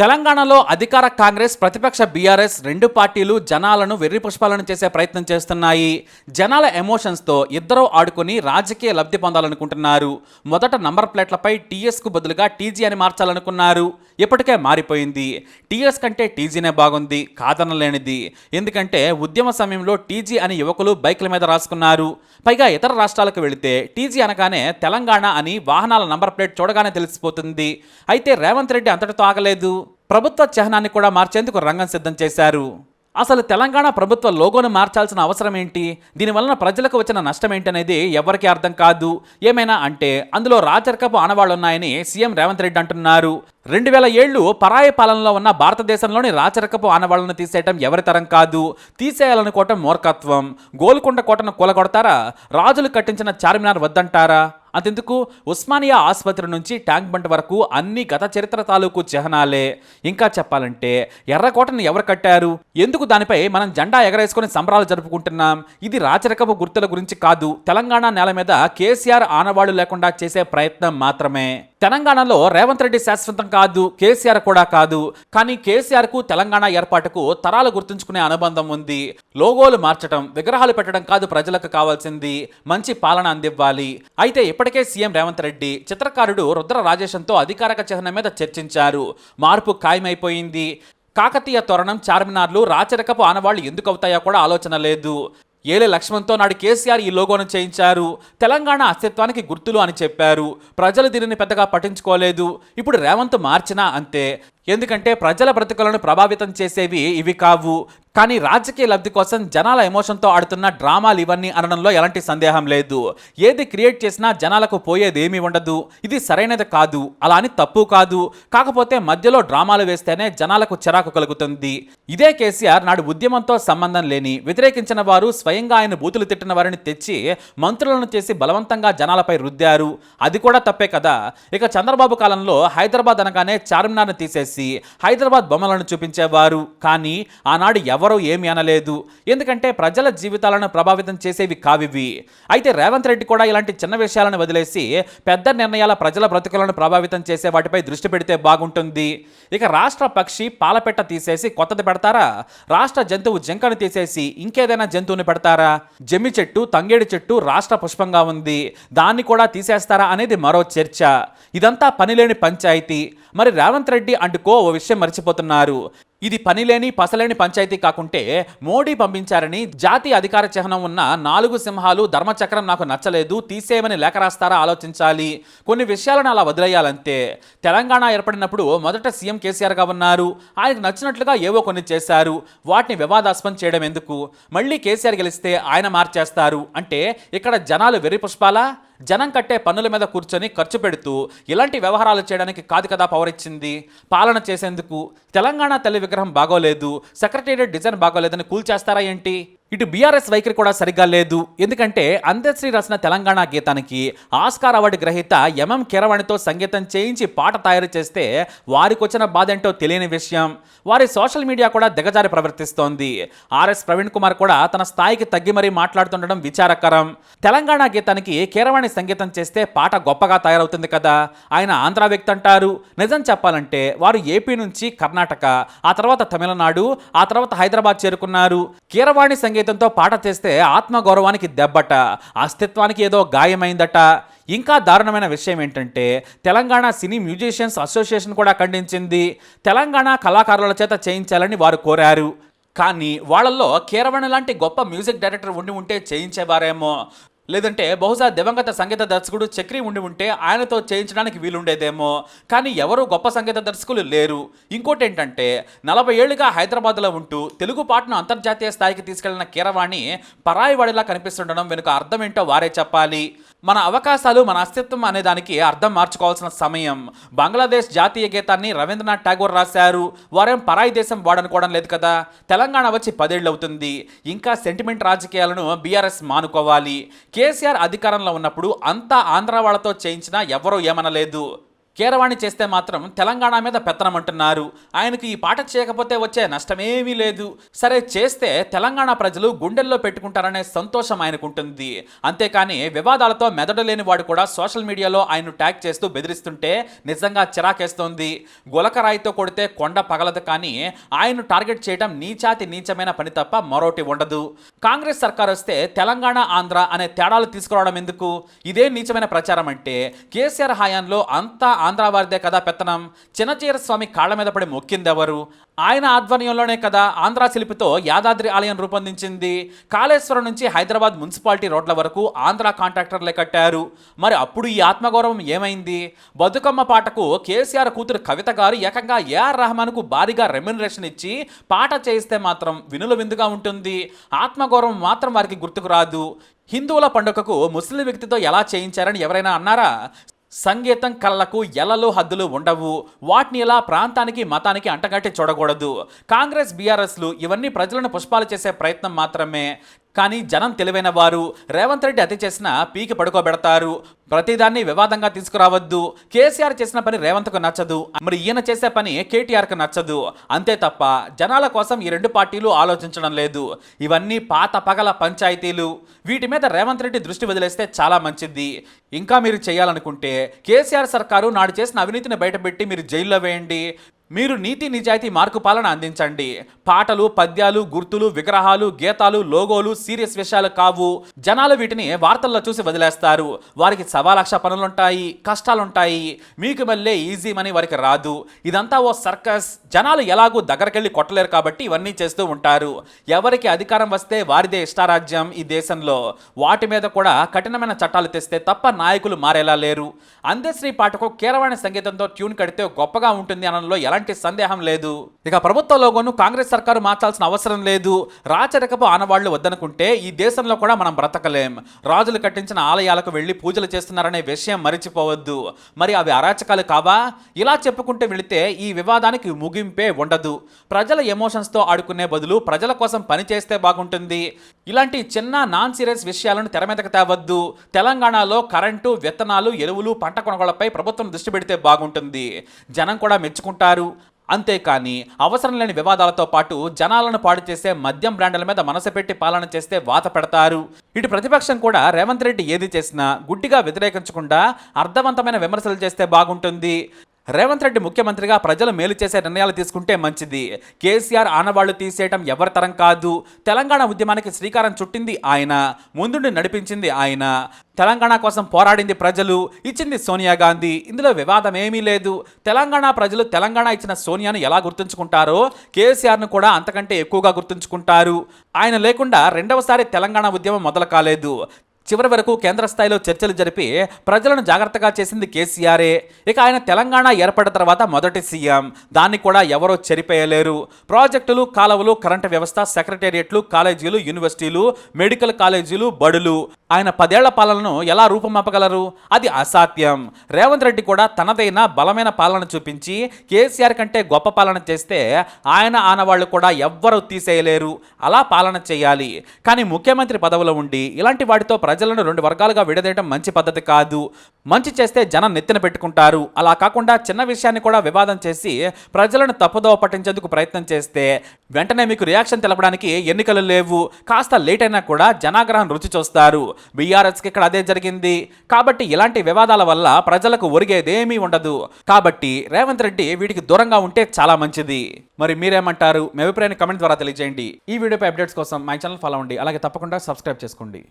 తెలంగాణలో అధికార కాంగ్రెస్ ప్రతిపక్ష బీఆర్ఎస్ రెండు పార్టీలు జనాలను వెర్రి పుష్పాలను చేసే ప్రయత్నం చేస్తున్నాయి. జనాల ఎమోషన్స్తో ఇద్దరూ ఆడుకుని రాజకీయ లబ్ధి పొందాలనుకుంటున్నారు. మొదట నంబర్ ప్లేట్లపై టీఎస్కు బదులుగా టీజీ అని మార్చాలనుకున్నారు. ఇప్పటికే మారిపోయింది. టీఎస్ కంటే టీజీనే బాగుంది కాదనలేనిది. ఎందుకంటే ఉద్యమ సమయంలో టీజీ అని యువకులు బైకుల మీద రాసుకున్నారు. పైగా ఇతర రాష్ట్రాలకు వెళితే టీజీ అనగానే తెలంగాణ అని వాహనాల నంబర్ ప్లేట్ చూడగానే తెలిసిపోతుంది. అయితే రేవంత్ రెడ్డి అంతటితో ఆగలేదు. ప్రభుత్వ చిహ్నాన్ని కూడా మార్చేందుకు రంగం సిద్ధం చేశారు. అసలు తెలంగాణ ప్రభుత్వ లోగోను మార్చాల్సిన అవసరం ఏంటి? దీనివలన ప్రజలకు వచ్చిన నష్టం ఏంటనేది ఎవరికి అర్థం కాదు. ఏమైనా అంటే అందులో రాచరికపు ఆనవాళ్ళు ఉన్నాయని సీఎం రేవంత్ రెడ్డి అంటున్నారు. రెండు వేల ఏళ్ళు పరాయి పాలనలో ఉన్న భారతదేశంలోని రాచరికపు ఆనవాళ్ళను తీసేయటం ఎవరి తరం కాదు. తీసేయాలనుకోవటం మూర్ఖత్వం. గోల్కొండ కోటను కూలగొడతారా? రాజులు కట్టించిన చార్మినార్ వద్దంటారా? అంతెందుకు ఉస్మానియా ఆసుపత్రి నుంచి ట్యాంక్ బండ్ వరకు అన్ని గత చరిత్ర తాలూకు చిహ్నాలే ఇంకా చెప్పాలంటే ఎర్రకోటను ఎవరు కట్టారు? ఎందుకు దానిపై మనం జెండా ఎగరేసుకొని సంబరాలు జరుపుకుంటున్నాం? ఇది రాచరికపు గుర్తుల గురించి కాదు. తెలంగాణ నేల మీద కేసీఆర్ ఆనవాళ్ళు లేకుండా చేసే ప్రయత్నం మాత్రమే. తెలంగాణలో రేవంత్ రెడ్డి శాశ్వతం కాదు కేసీఆర్ కూడా కాదు. కానీ కేసీఆర్కు తెలంగాణ ఏర్పాటుకు తరాలు గుర్తుంచుకునే అనుబంధం ఉంది. లోగోలు మార్చడం విగ్రహాలు పెట్టడం కాదు ప్రజలకు కావాల్సింది. మంచి పాలన అందివ్వాలి. అయితే ఇప్పటికే సీఎం రేవంత్ రెడ్డి చిత్రకారుడు రుద్ర రాజేశంతో అధికారక చిహ్నం మీద చర్చించారు. మార్పు ఖాయమైపోయింది. కాకతీయ తోరణం చార్మినార్లు రాచరికపు ఆనవాళ్ళు ఎందుకు అవుతాయో కూడా ఆలోచన లేదు. ఏలే లక్ష్మణ్తో నాడు కేసీఆర్ ఈ లోగోను చేయించారు. తెలంగాణ అస్తిత్వానికి గుర్తులు అని చెప్పారు. ప్రజలు దీనిని పెద్దగా పట్టించుకోలేదు. ఇప్పుడు రేవంత్ మార్చినా అంతే. ఎందుకంటే ప్రజల బ్రతుకులను ప్రభావితం చేసేవి ఇవి కావు. కానీ రాజకీయ లబ్ధి కోసం జనాల ఎమోషన్తో ఆడుతున్న డ్రామాలు ఇవన్నీ అనడంలో ఎలాంటి సందేహం లేదు. ఏది క్రియేట్ చేసినా జనాలకు పోయేది ఏమీ ఉండదు. ఇది సరైనది కాదు. అలా అని తప్పు కాదు. కాకపోతే మధ్యలో డ్రామాలు వేస్తేనే జనాలకు చిరాకు కలుగుతుంది. ఇదే కేసీఆర్ నాడు ఉద్యమంతో సంబంధం లేని వ్యతిరేకించిన వారు స్వయంగా ఆయన బూతులు తిట్టిన వారిని తెచ్చి మంత్రులను చేసి బలవంతంగా జనాలపై రుద్దారు. అది కూడా తప్పే కదా. ఇక చంద్రబాబు కాలంలో హైదరాబాద్ అనగానే చార్మినార్ను తీసేసి హైదరాబాద్ బొమ్మలను చూపించేవారు. కానీ ఆనాడు ఎవరూ ఏమీ అనలేదు. ఎందుకంటే ప్రజల జీవితాలను ప్రభావితం చేసేవి కావివి. అయితే రేవంత్ రెడ్డి కూడా ఇలాంటి చిన్న విషయాలను వదిలేసి పెద్ద నిర్ణయాల ప్రజల బ్రతుకులను ప్రభావితం చేసే వాటిపై దృష్టి పెడితే బాగుంటుంది. ఇక రాష్ట్ర పక్షి పాలపెట్ట తీసేసి కొత్తది పెడతారా? రాష్ట్ర జంతువు జింకను తీసేసి ఇంకేదైనా జంతువుని పెడతారా? జమ్మి చెట్టు తంగేడు చెట్టు రాష్ట్ర పుష్పంగా ఉంది. దాన్ని కూడా తీసేస్తారా అనేది మరో చర్చ. ఇదంతా పనిలేని పంచాయతీ. మరి రేవంత్ రెడ్డి అంటుకో ఓ విషయం మర్చిపోతున్నారు. ఇది పనిలేని పసలేని పంచాయతీ కాకుంటే మోడీ పంపించారని జాతీయ అధికార చిహ్నం ఉన్న నాలుగు సింహాలు ధర్మచక్రం నాకు నచ్చలేదు తీసేయమని లేఖ రాస్తారా ఆలోచించాలి. కొన్ని విషయాలను అలా వదిలేయాలంతే. తెలంగాణ ఏర్పడినప్పుడు మొదట సీఎం కేసీఆర్గా ఉన్నారు. ఆయనకు నచ్చినట్లుగా ఏవో కొన్ని చేశారు. వాటిని వివాదాస్పదం చేయడం ఎందుకు? మళ్ళీ కేసీఆర్ గెలిస్తే ఆయన మార్చేస్తారు. అంటే ఇక్కడ జనాలు వెర్రి పుష్పాలా? జనం కట్టే పన్నుల మీద కూర్చొని ఖర్చు పెడుతూ ఇలాంటి వ్యవహారాలు చేయడానికి కాదు కదా పవర్ ఇచ్చింది. పాలన చేసేందుకు తెలంగాణ తల్లి విగ్రహం బాగోలేదు. సెక్రటేరియట్ డిజైన్ బాగోలేదని కూల్చేస్తారా ఏంటి? ఇటు బీఆర్ఎస్ వైఖరి కూడా సరిగ్గా లేదు. ఎందుకంటే అందశ్రీ రాసిన తెలంగాణ గీతానికి ఆస్కార్ అవార్డు గ్రహీత ఎంఎం కిరవాణితో సంగీతం చేయించి పాట తయారు చేస్తే వారికి వచ్చిన బాధ ఏంటో తెలియని విషయం. వారి సోషల్ మీడియా కూడా దిగజారి ప్రవర్తిస్తోంది. ఆర్ఎస్ ప్రవీణ్ కుమార్ కూడా తన స్థాయికి తగ్గి మరీ మాట్లాడుతుండడం విచారకరం. తెలంగాణ గీతానికి కీరవాణి సంగీతం చేస్తే పాట గొప్పగా తయారవుతుంది కదా. ఆయన ఆంధ్ర వ్యక్తి అంటారు. నిజం చెప్పాలంటే వారు ఏపీ నుంచి కర్ణాటక ఆ తర్వాత తమిళనాడు ఆ తర్వాత హైదరాబాద్ చేరుకున్నారు. కీరవాణి సంగీతం సంగీతంతో పాట చేస్తే ఆత్మగౌరవానికి దెబ్బట అస్తిత్వానికి ఏదో గాయమైందట. ఇంకా దారుణమైన విషయం ఏంటంటే తెలంగాణ సినీ మ్యూజిషియన్స్ అసోసియేషన్ కూడా ఖండించింది. తెలంగాణ కళాకారుల చేత చేయించాలని వారు కోరారు. కానీ వాళ్ళల్లో కీరవణ లాంటి గొప్ప మ్యూజిక్ డైరెక్టర్ ఉండి ఉంటే చేయించేవారేమో. లేదంటే బహుశా దివంగత సంగీత దర్శకుడు చక్రి ఉండి ఉంటే ఆయనతో చేయించడానికి వీలుండేదేమో. కానీ ఎవరు గొప్ప సంగీత దర్శకులు లేరు. ఇంకోటి ఏంటంటే నలభై ఏళ్ళుగా హైదరాబాద్లో ఉంటూ తెలుగు పాటను అంతర్జాతీయ స్థాయికి తీసుకెళ్ళిన కీరవాణి పరాయి వాడిలా కనిపిస్తుండడం వెనుక అర్థం ఏంటో వారే చెప్పాలి. మన అవకాశాలు మన అస్తిత్వం అనే దానికి అర్థం మార్చుకోవాల్సిన సమయం. బంగ్లాదేశ్ జాతీయ గీతాన్ని రవీంద్రనాథ్ ఠాగూర్ రాశారు. వారేం పరాయి దేశం వాడనుకోవడం లేదు కదా. తెలంగాణ వచ్చి పదేళ్ళు అవుతుంది. ఇంకా సెంటిమెంట్ రాజకీయాలను బీఆర్ఎస్ మానుకోవాలి. కేసీఆర్ అధికారంలో ఉన్నప్పుడు అంతా ఆంధ్ర వాళ్ళతో చేయించినా ఎవరూ ఏమనలేదు. కీరవాణి చేస్తే మాత్రం తెలంగాణ మీద పెత్తనమంటున్నారు. ఆయనకు ఈ పాట చేయకపోతే వచ్చే నష్టమేమీ లేదు. సరే చేస్తే తెలంగాణ ప్రజలు గుండెల్లో పెట్టుకుంటారనే సంతోషం ఆయనకుంటుంది. అంతేకాని వివాదాలతో మెదడు లేని వాడు కూడా సోషల్ మీడియాలో ఆయన ట్యాగ్ చేస్తూ బెదిరిస్తుంటే నిజంగా చిరాకేస్తోంది. గులకరాయితో కొడితే కొండ పగలదు కానీ ఆయన్ను టార్గెట్ చేయడం నీచాతి నీచమైన పని తప్ప మరోటి ఉండదు. కాంగ్రెస్ సర్కార్ వస్తే తెలంగాణ ఆంధ్ర అనే తేడాలు తీసుకురావడం ఎందుకు? ఇదే నీచమైన ప్రచారం అంటే కేసీఆర్ హయాంలో అంతా ఆంధ్ర వారిదే కదా పెత్తనం. చిన్నచీర స్వామి కాళ్ళ మీద పడి మొక్కిందెవరు? ఆయన ఆధ్వర్యంలోనే కదా ఆంధ్ర శిల్పితో యాదాద్రి ఆలయం రూపొందించింది. కాళేశ్వరం నుంచి హైదరాబాద్ మున్సిపాలిటీ రోడ్ల వరకు ఆంధ్ర కాంట్రాక్టర్లే కట్టారు. మరి అప్పుడు ఈ ఆత్మగౌరవం ఏమైంది? బతుకమ్మ పాటకు కేసీఆర్ కూతురు కవిత గారు ఏకంగా ఏఆర్ రెహమాన్కు భారీగా రెమ్యునరేషన్ ఇచ్చి పాట చేయిస్తే మాత్రం వినుల విందుగా ఉంటుంది. ఆత్మగౌరవం మాత్రం వారికి గుర్తుకు రాదు. హిందువుల పండుగకు ముస్లిం వ్యక్తితో ఎలా చేయించారని ఎవరైనా అన్నారా? సంగీతం కళ్ళకు ఎలలు హద్దులు ఉండవు. వాటిని ఇలా ప్రాంతానికి మతానికి అంటగట్టి చూడకూడదు. కాంగ్రెస్ బీఆర్ఎస్లు ఇవన్నీ ప్రజలను పుష్పాలు చేసే ప్రయత్నం మాత్రమే. కానీ జనం తెలివైన వారు రేవంత్ రెడ్డి అతి చేసిన పీకి పడుకోబెడతారు. ప్రతిదాన్ని వివాదంగా తీసుకురావద్దు. కేసీఆర్ చేసిన పని రేవంత్కు నచ్చదు. మరి ఈయన చేసే పని కేటీఆర్కు నచ్చదు. అంతే తప్ప జనాల కోసం ఈ రెండు పార్టీలు ఆలోచించడం లేదు. ఇవన్నీ పాత పగల పంచాయతీలు. వీటి మీద రేవంత్ రెడ్డి దృష్టి వదిలేస్తే చాలా మంచిది. ఇంకా మీరు చేయాలనుకుంటే కేసీఆర్ సర్కారు నాడు చేసిన అవినీతిని బయటపెట్టి మీరు జైల్లో వేయండి. మీరు నీతి నిజాయితీ మార్కు పాలన అందించండి. పాటలు పద్యాలు గుర్తులు విగ్రహాలు గీతాలు లోగోలు సీరియస్ విషయాలు కావు. జనాలు వీటిని వార్తల్లో చూసి వదిలేస్తారు. వారికి సవా లక్ష పనులుంటాయి కష్టాలుంటాయి. మీకు మళ్ళీ ఈజీ మనీ వారికి రాదు. ఇదంతా ఓ సర్కస్. జనాలు ఎలాగూ దగ్గరకెళ్ళి కొట్టలేరు కాబట్టి ఇవన్నీ చేస్తూ ఉంటారు. ఎవరికి అధికారం వస్తే వారిదే ఇష్టారాజ్యం ఈ దేశంలో. వాటి మీద కూడా కఠినమైన చట్టాలు తెస్తే తప్ప నాయకులు మారేలా లేరు. అందశ్రీ పాటకు కీరవాణి సంగీతంతో ట్యూన్ కడితే గొప్పగా ఉంటుంది అనడంలో ఎలాంటి సందేహం లేదు. ఇక ప్రభుత్వ లోగోను కాంగ్రెస్ సర్కారు మార్చాల్సిన అవసరం లేదు. రాచరికపు ఆనవాళ్ళు వద్దనుకుంటే ఈ దేశంలో కూడా మనం బ్రతకలేం. రాజులు కట్టించిన ఆలయాలకు వెళ్ళి పూజలు చేస్తున్నారనే విషయం మరిచిపోవద్దు. మరి అవి అరాచకాలు కావా? ఇలా చెప్పుకుంటూ వెళితే ఈ వివాదానికి ముగింపే ఉండదు. ప్రజల ఎమోషన్స్తో ఆడుకునే బదులు ప్రజల కోసం పని చేస్తే బాగుంటుంది. ఇలాంటి చిన్న నాన్ సీరియస్ విషయాలను తెర మీదకు తేవద్దు. తెలంగాణలో కరెంటు విత్తనాలు ఎరువులు పంట కొనుగోళ్ళపై ప్రభుత్వం దృష్టి పెడితే బాగుంటుంది. జనం కూడా మెచ్చుకుంటారు. అంతేకాని అవసరం లేని వివాదాలతో పాటు జనాలను పాడు చేసే మద్యం బ్రాండ్ల మీద మనసు పెట్టి పాలన చేస్తే వాత పెడతారు. ఇటు ప్రతిపక్షం కూడా రేవంత్ రెడ్డి ఏది చేసినా గుడ్డిగా వ్యతిరేకించకుండా అర్థవంతమైన విమర్శలు చేస్తే బాగుంటుంది. రేవంత్ రెడ్డి ముఖ్యమంత్రిగా ప్రజలు మేలు చేసే నిర్ణయాలు తీసుకుంటే మంచిది. కేసీఆర్ ఆనవాళ్ళు తీసేయటం ఎవరి తరం కాదు. తెలంగాణ ఉద్యమానికి శ్రీకారం చుట్టింది ఆయన ముందుండి నడిపించింది ఆయన. తెలంగాణ కోసం పోరాడింది ప్రజలు ఇచ్చింది సోనియా గాంధీ. ఇందులో వివాదం ఏమీ లేదు. తెలంగాణ ప్రజలు తెలంగాణ ఇచ్చిన సోనియాను ఎలా గుర్తుంచుకుంటారో కేసీఆర్ను కూడా అంతకంటే ఎక్కువగా గుర్తుంచుకుంటారు. ఆయన లేకుండా రెండవసారి తెలంగాణ ఉద్యమం మొదలు కాలేదు. చివరి వరకు కేంద్ర స్థాయిలో చర్చలు జరిపి ప్రజలను జాగ్రత్తగా చేసింది కేసీఆరే. ఇక ఆయన తెలంగాణ ఏర్పడిన తర్వాత మొదటి సీఎం. దాన్ని కూడా ఎవరో చెరిపేయలేరు. ప్రాజెక్టులు కాలువలు కరెంటు వ్యవస్థ సెక్రటేరియట్లు కాలేజీలు యూనివర్సిటీలు మెడికల్ కాలేజీలు బడులు. ఆయన పదేళ్ళ పాలనను ఎలా రూపమాపగలరు? అది అసాధ్యం. రేవంత్ రెడ్డి కూడా తనదైన బలమైన పాలన చూపించి కేసీఆర్ కంటే గొప్ప పాలన చేస్తే ఆయన ఆనవాళ్ళు కూడా ఎవ్వరూ తీసేయలేరు. అలా పాలన చేయాలి. కానీ ముఖ్యమంత్రి పదవిలో ఉండి ఇలాంటి వాటితో ప్రజలను రెండు వర్గాలుగా విడదీయడం మంచి పద్ధతి కాదు. మంచి చేస్తే జనం నెత్తిన పెట్టుకుంటారు. అలా కాకుండా చిన్న విషయాన్ని కూడా వివాదం చేసి ప్రజలను తప్పుదోవ పట్టించేందుకు ప్రయత్నం చేస్తే వెంటనే మీకు రియాక్షన్ తెలపడానికి ఎన్నికలు లేవు. కాస్త లేట్ అయినా కూడా జనాగ్రహం రుచి చూస్తారు. బీఆర్ఎస్కి ఇక్కడ అదే జరిగింది. కాబట్టి ఇలాంటి వివాదాల వల్ల ప్రజలకు ఒరిగేదేమీ ఉండదు. కాబట్టి రేవంత్ రెడ్డి వీటికి దూరంగా ఉంటే చాలా మంచిది. మరి మీరేమంటారు? మీ అభిప్రాయాన్ని కమెంట్ ద్వారా తెలియజేయండి. ఈ వీడియోపై అప్డేట్స్ కోసం మై ఛానల్ ఫాలో అవ్వండి. అలాగే తప్పకుండా సబ్స్క్రైబ్ చేసుకోండి.